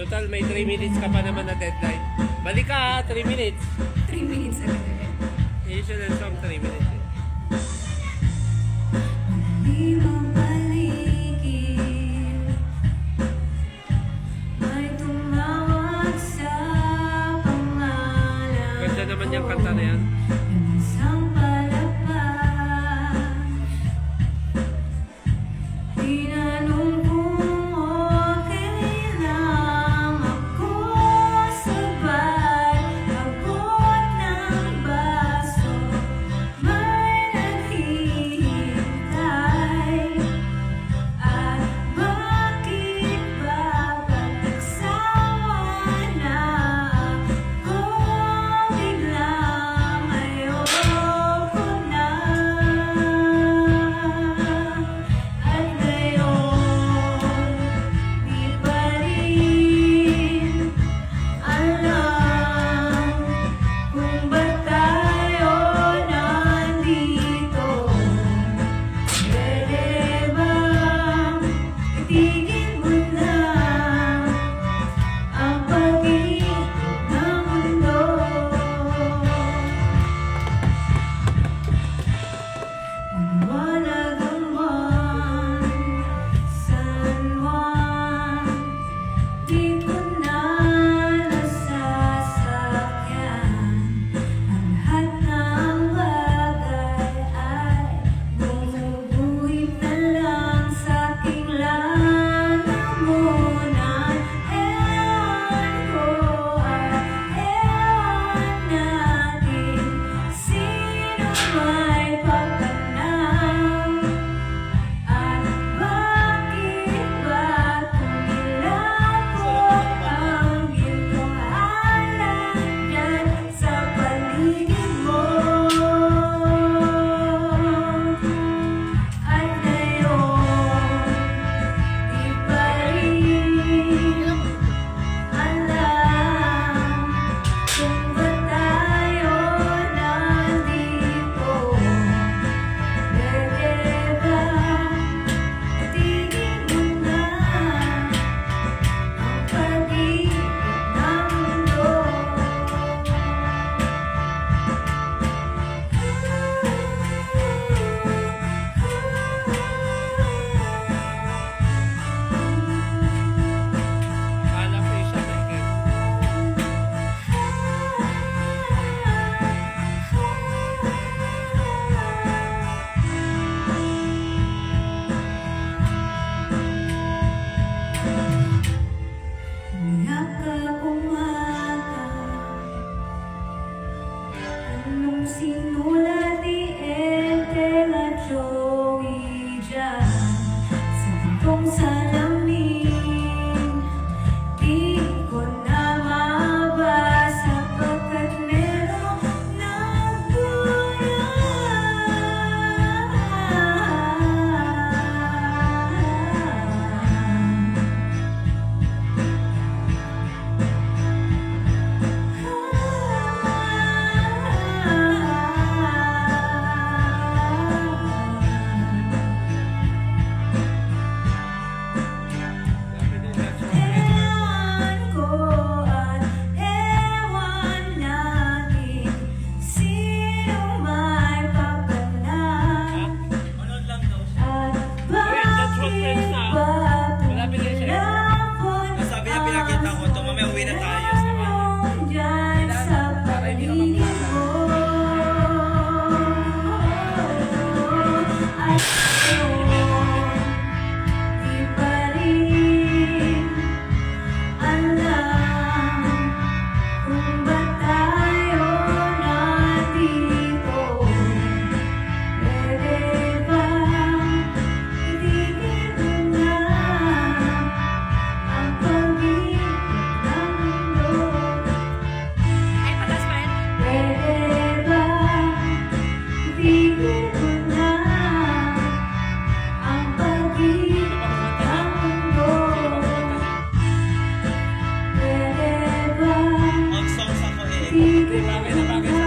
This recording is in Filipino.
Total, may 3 minutes ka pa naman na deadline. Balik ka, 3 minutes. 3 minutes agad. Usual song, 3 minutes. eh. Ganda naman yung kanta na yan. Yeah. Gracias.